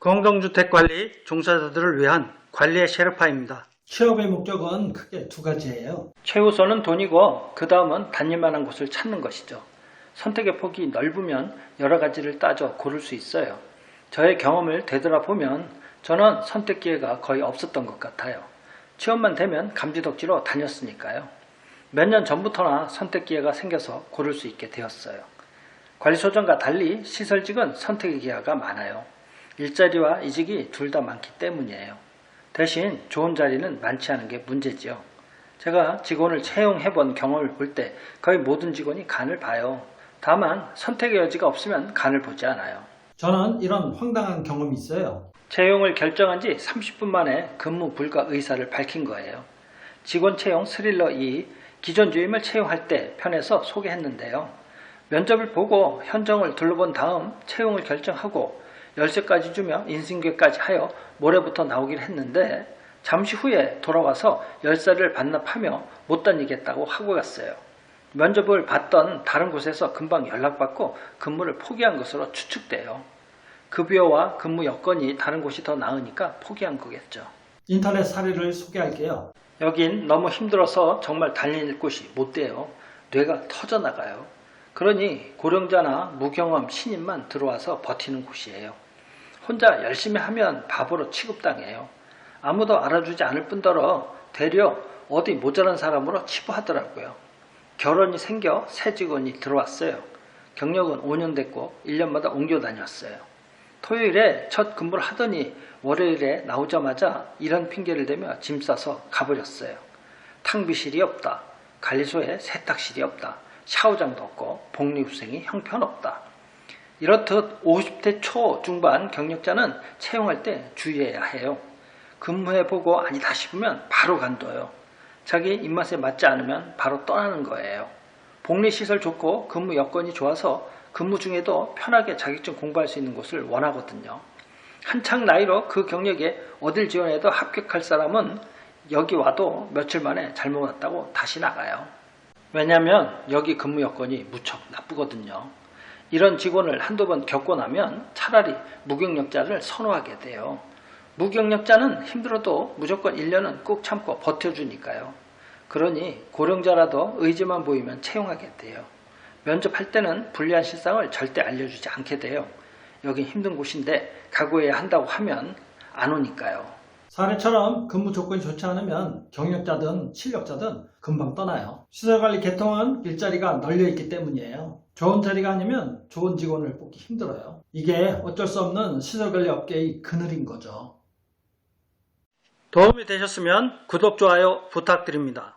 공동주택관리 종사자들을 위한 관리의 셰르파입니다. 취업의 목적은 크게 두 가지예요. 최우선은 돈이고 그 다음은 다닐 만한 곳을 찾는 것이죠. 선택의 폭이 넓으면 여러 가지를 따져 고를 수 있어요. 저의 경험을 되돌아보면 저는 선택 기회가 거의 없었던 것 같아요. 취업만 되면 감지덕지로 다녔으니까요. 몇 년 전부터나 선택 기회가 생겨서 고를 수 있게 되었어요. 관리소정과 달리 시설직은 선택의 기회가 많아요. 일자리와 이직이 둘 다 많기 때문이에요. 대신 좋은 자리는 많지 않은 게 문제지요. 제가 직원을 채용해 본 경험을 볼 때 거의 모든 직원이 간을 봐요. 다만 선택의 여지가 없으면 간을 보지 않아요. 저는 이런 황당한 경험이 있어요. 채용을 결정한 지 30분 만에 근무 불가 의사를 밝힌 거예요. 직원 채용 스릴러 2 기존 주임을 채용할 때 편에서 소개했는데요. 면접을 보고 현정을 둘러본 다음 채용을 결정하고 열쇠까지 주며 인신괴까지 하여 모레부터 나오기로 했는데 잠시 후에 돌아와서 열쇠를 반납하며 못 다니겠다고 하고 갔어요. 면접을 봤던 다른 곳에서 금방 연락받고 근무를 포기한 것으로 추측돼요. 급여와 근무 여건이 다른 곳이 더 나으니까 포기한 거겠죠. 인터넷 사례를 소개할게요. 여긴 너무 힘들어서 정말 달릴 곳이 못 돼요. 뇌가 터져나가요. 그러니 고령자나 무경험 신인만 들어와서 버티는 곳이에요. 혼자 열심히 하면 바보로 취급당해요. 아무도 알아주지 않을 뿐더러 되려 어디 모자란 사람으로 치부하더라고요. 결혼이 생겨 새 직원이 들어왔어요. 경력은 5년 됐고 1년마다 옮겨 다녔어요. 토요일에 첫 근무를 하더니 월요일에 나오자마자 이런 핑계를 대며 짐 싸서 가버렸어요. 탕비실이 없다. 관리소에 세탁실이 없다. 샤워장도 없고 복리후생이 형편없다. 이렇듯 50대 초 중반 경력자는 채용할 때 주의해야 해요. 근무해보고 아니다 싶으면 바로 간둬요. 자기 입맛에 맞지 않으면 바로 떠나는 거예요. 복리시설 좋고 근무 여건이 좋아서 근무 중에도 편하게 자격증 공부할 수 있는 곳을 원하거든요. 한창 나이로 그 경력에 어딜 지원해도 합격할 사람은 여기 와도 며칠 만에 잘못 왔다고 다시 나가요. 왜냐하면 여기 근무 여건이 무척 나쁘거든요. 이런 직원을 한두 번 겪고 나면 차라리 무경력자를 선호하게 돼요. 무경력자는 힘들어도 무조건 1년은 꾹 참고 버텨주니까요. 그러니 고령자라도 의지만 보이면 채용하게 돼요. 면접할 때는 불리한 실상을 절대 알려주지 않게 돼요. 여긴 힘든 곳인데 각오해야 한다고 하면 안 오니까요. 사례처럼 근무 조건이 좋지 않으면 경력자든 실력자든 금방 떠나요. 시설관리 계통은 일자리가 널려 있기 때문이에요. 좋은 자리가 아니면 좋은 직원을 뽑기 힘들어요. 이게 어쩔 수 없는 시설관리 업계의 그늘인 거죠. 도움이 되셨으면 구독, 좋아요 부탁드립니다.